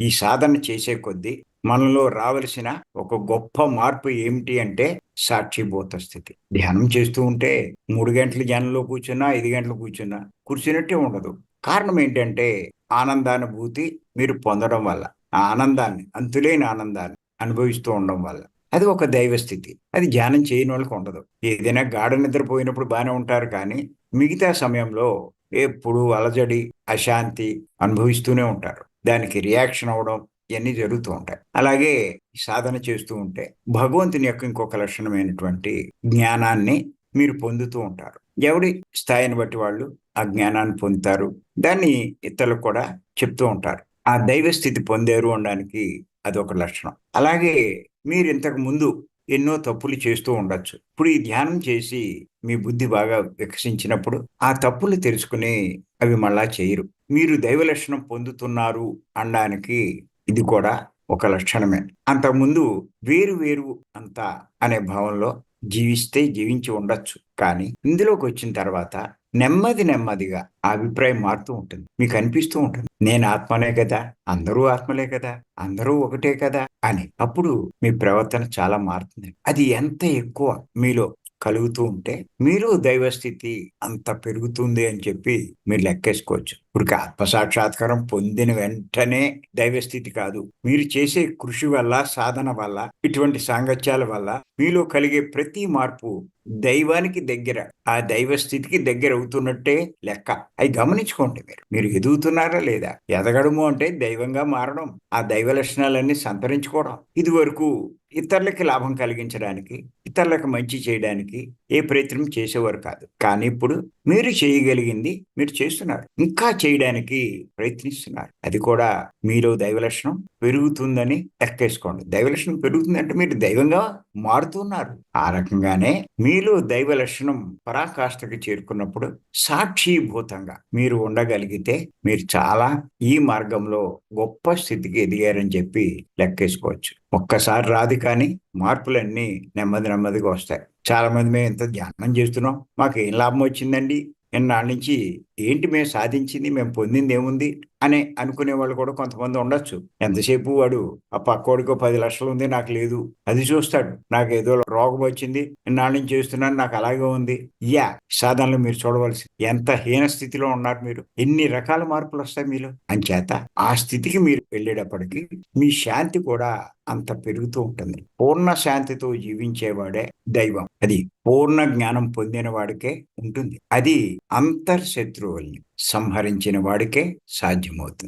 ఈ సాధన చేసే కొద్దీ మనలో రావలసిన ఒక గొప్ప మార్పు ఏమిటి అంటే సాక్షిభూత స్థితి. ధ్యానం చేస్తూ ఉంటే మూడు గంటలు ధ్యానంలో కూర్చున్నా ఐదు గంటలు కూర్చున్నా కూర్చున్నట్టే ఉండదు. కారణం ఏంటంటే ఆనందానుభూతి మీరు పొందడం వల్ల ఆ ఆనందాన్ని అంతులేని ఆనందాన్ని అనుభవిస్తూ ఉండడం వల్ల. అది ఒక దైవ స్థితి. అది ధ్యానం చేయని వాళ్ళకి ఉండదు. ఏదైనా గాఢ నిద్రపోయినప్పుడు బాగానే ఉంటారు కానీ మిగతా సమయంలో ఎప్పుడు అలజడి అశాంతి అనుభవిస్తూనే ఉంటారు. దానికి రియాక్షన్ అవడం ఇవన్నీ జరుగుతూ ఉంటాయి. అలాగే సాధన చేస్తూ ఉంటే భగవంతుని యొక్క ఇంకొక లక్షణమైనటువంటి జ్ఞానాన్ని మీరు పొందుతూ ఉంటారు. ఎవడి స్థాయిని బట్టి వాళ్ళు ఆ జ్ఞానాన్ని పొందుతారు? దాన్ని ఇతరులకు కూడా చెప్తూ ఉంటారు. ఆ దైవ స్థితి పొందారు అనడానికి అదొక లక్షణం. అలాగే మీరు ఇంతకు ముందు ఎన్నో తప్పులు చేస్తూ ఉండొచ్చు. ఇప్పుడు ఈ ధ్యానం చేసి మీ బుద్ధి బాగా వికసించినప్పుడు ఆ తప్పులు తెలుసుకుని అవి మళ్ళా చేయరు. మీరు దైవ లక్షణం పొందుతున్నారు అనడానికి ఇది కూడా ఒక లక్షణమే. అంతకుముందు వేరు వేరు అంతా అనే భావంలో జీవిస్తే జీవించి ఉండొచ్చు. కానీ ఇందులోకి వచ్చిన తర్వాత నెమ్మది నెమ్మదిగా ఆ అభిప్రాయం మారుతూ ఉంటుంది. మీకు అనిపిస్తూ ఉంటుంది నేను ఆత్మనే కదా అందరూ ఆత్మలే కదా అందరూ ఒకటే కదా అని. అప్పుడు మీ ప్రవర్తన చాలా మారుతుంది. అది ఎంత ఎక్కువ మీలో కలుగుతూ ఉంటే మీరు దైవస్థితి అంత పెరుగుతుంది అని చెప్పి మీరు లెక్కేసుకోవచ్చు. ఇప్పుడు ఆత్మ సాక్షాత్కారం పొందిన వెంటనే దైవస్థితి కాదు. మీరు చేసే కృషి వల్ల సాధన వల్ల ఇటువంటి సాంగత్యాల వల్ల మీలో కలిగే ప్రతి మార్పు దైవానికి దగ్గర ఆ దైవ స్థితికి దగ్గర అవుతున్నట్టే లెక్క. అవి గమనించుకోండి మీరు. మీరు ఎదుగుతున్నారా లేదా? ఎదగడము అంటే దైవంగా మారడం ఆ దైవ లక్షణాలన్నీ సంతరించుకోవడం. ఇది వరకు ఇతరులకి లాభం కలిగించడానికి ఇతరులకు మంచి చేయడానికి ఏ ప్రయత్నం చేసేవారు కాదు. కానీ ఇప్పుడు మీరు చేయగలిగింది మీరు చేస్తున్నారు. ఇంకా చేయడానికి ప్రయత్నిస్తున్నారు. అది కూడా మీలో దైవ లక్షణం పెరుగుతుందని లెక్కేసుకోండి. దైవ లక్షణం పెరుగుతుందంటే మీరు దైవంగా మారుతున్నారు. ఆ రకంగానే మీలో దైవ లక్షణం పరాకాష్ఠకి చేరుకున్నప్పుడు సాక్షిభూతంగా మీరు ఉండగలిగితే మీరు చాలా ఈ మార్గంలో గొప్ప స్థితికి ఎదిగారని చెప్పి లెక్కేసుకోవచ్చు. ఒక్కసారి రాదు కానీ మార్పులన్నీ నెమ్మది నెమ్మదిగా వస్తాయి. చాలా మంది మేము ఎంత ధ్యానం చేస్తున్నాం. మాకు ఏం లాభం వచ్చిందండి? ఎన్నాళ్ళ నుంచి ఏంటి మేము సాధించింది మేము పొందింది ఏముంది అని అనుకునే వాళ్ళు కూడా కొంతమంది ఉండొచ్చు. ఎంతసేపు వాడు ఆ పక్కోడికో పది లక్షలు ఉంది నాకు లేదు. అది చూస్తాడు. నాకు ఏదో రోగం వచ్చింది నాణ్యం నుంచి చేస్తున్నాను నాకు అలాగే ఉంది. యా సాధనలు మీరు చూడవలసి. ఎంత హీన స్థితిలో ఉన్నారు మీరు? ఎన్ని రకాల మార్పులు వస్తాయి మీలో? అంచేత ఆ స్థితికి మీరు వెళ్ళేటప్పటికి మీ శాంతి కూడా అంత పెరుగుతూ ఉంటుంది. పూర్ణ శాంతితో జీవించేవాడే దైవం. అది పూర్ణ జ్ఞానం పొందిన వాడికే ఉంటుంది. అది శత్రువుల్ని సంహరించిన వాడికే సాధ్యమవుతుంది.